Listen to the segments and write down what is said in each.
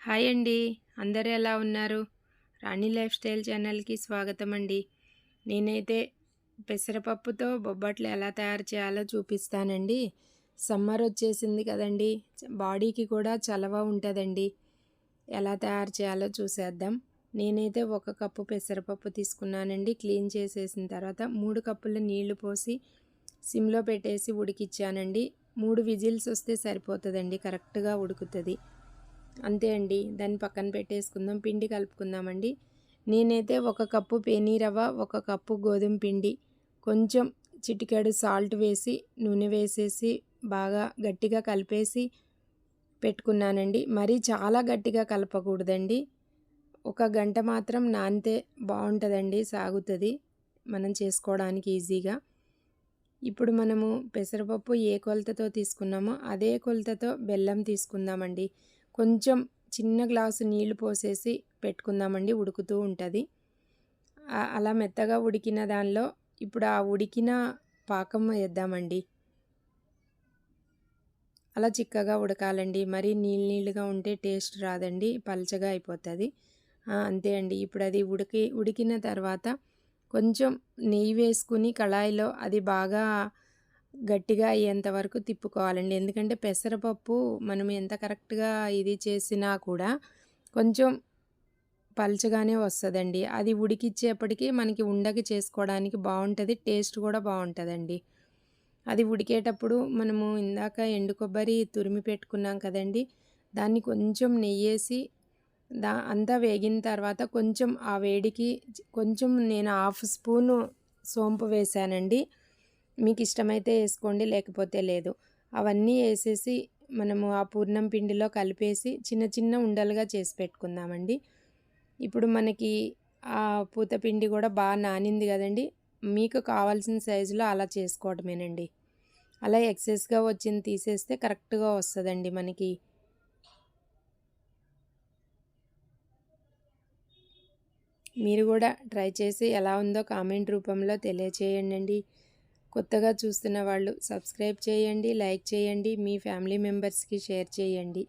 Hi అండి. అందరూ ఎలా ఉన్నారు? రాణి లైఫ్ స్టైల్ ఛానల్కి స్వాగతం అండి. నేనైతే పెసరపప్పుతో బొబ్బట్లు ఎలా తయారు చేయాలో చూపిస్తానండి. సమ్మర్ వచ్చేసింది కదండి. బాడీకి కూడా చలవ ఉంటుందండి. ఎలా తయారు చేయాలో చూసేద్దాం. నేనైతే ఒక కప్పు పెసరపప్పు తీసుకున్నానండి. క్లీన్ చేసేసిన తర్వాత మూడు కప్పుల నీళ్ళు పోసి సిమ్లో పెట్టేసి ఉడికిచ్చానండి. మూడు విజిల్స్ వస్తే సరిపోతుందండి. కరెక్ట్గా ఉడుకుతుంది. అంతే అండి. దాన్ని పక్కన పెట్టేసుకుందాం. పిండి కలుపుకుందామండి. నేనైతే ఒక కప్పు పేనీరవ్వ ఒక కప్పు గోధుమ పిండి కొంచెం చిటికెడు సాల్ట్ వేసి నూనె వేసేసి బాగా గట్టిగా కలిపేసి పెట్టుకున్నానండి. మరీ చాలా గట్టిగా కలపకూడదండి. ఒక గంట మాత్రం నానితే బాగుంటుందండి సాగుతుంది. మనం చేసుకోవడానికి ఈజీగా. ఇప్పుడు మనము పెసరపప్పు ఏ కొలతతో తీసుకున్నామో అదే కొలతతో బెల్లం తీసుకుందామండి. కొంచెం చిన్న గ్లాసు నీళ్ళు పోసేసి పెట్టుకుందామండి ఉడుకుతూ ఉంటుంది. అలా మెత్తగా ఉడికిన దానిలో ఇప్పుడు ఆ ఉడికిన పాకం వేద్దామండి. అలా చిక్కగా ఉడకాలండి. మరీ నీళ్ళు నీళ్ళుగా ఉంటే టేస్ట్ రాదండి పలచగా అయిపోతుంది. అంతే అండి. ఇప్పుడు అది ఉడికి ఉడికిన తర్వాత కొంచెం నెయ్యి వేసుకుని కళాయిలో అది బాగా గట్టిగా అయ్యేంత వరకు తిప్పుకోవాలండి. ఎందుకంటే పెసరపప్పు మనం ఎంత కరెక్ట్గా ఇది చేసినా కూడా కొంచెం పలచగానే వస్తుందండి. అది ఉడికిచ్చేప్పటికీ మనకి ఉండకి చేసుకోవడానికి బాగుంటుంది టేస్ట్ కూడా బాగుంటుందండి అది ఉడికేటప్పుడు మనము ఇందాక ఎండు కొబ్బరి తురిమి పెట్టుకున్నాం కదండి దాన్ని కొంచెం నెయ్యేసి దా అంతా వేగిన తర్వాత కొంచెం ఆ వేడికి కొంచెం నేను హాఫ్ స్పూను సోంపు వేసానండి. మీకు ఇష్టమైతే వేసుకోండి లేకపోతే లేదు. అవన్నీ వేసేసి మనము ఆ పూర్ణం పిండిలో కలిపేసి చిన్న చిన్న ఉండలుగా చేసి పెట్టుకుందామండి. ఇప్పుడు మనకి ఆ పూత పిండి కూడా బాగా నానింది కదండి. మీకు కావాల్సిన సైజులో అలా చేసుకోవటమేనండి. అలా ఎక్సెస్గా వచ్చింది తీసేస్తే కరెక్ట్గా వస్తుందండి మనకి. మీరు కూడా ట్రై చేసి ఎలా ఉందో కామెంట్ రూపంలో తెలియచేయండి కొత్తగా చూస్తున్న వాళ్ళు సబ్స్క్రైబ్ చేయండి లైక్ చేయండి మీ ఫ్యామిలీ మెంబర్స్కి షేర్ చేయండి.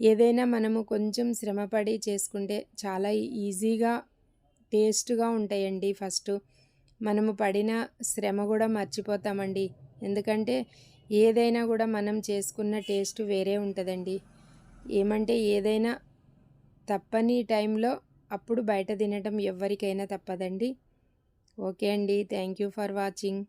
ఏదైనా మనము కొంచెం శ్రమపడి చేసుకుంటే చాలా ఈజీగా టేస్ట్గా ఉంటాయండి. ఫస్ట్ మనము పడిన శ్రమ కూడా మర్చిపోతామండి. ఎందుకంటే ఏదైనా కూడా మనం చేసుకున్న టేస్ట్ వేరే ఉంటుందండి. ఏమంటే ఏదైనా తప్పని టైంలో అప్పుడు బయట తినటం ఎవరికైనా తప్పదండి. ఓకే అండి. Thank you for watching.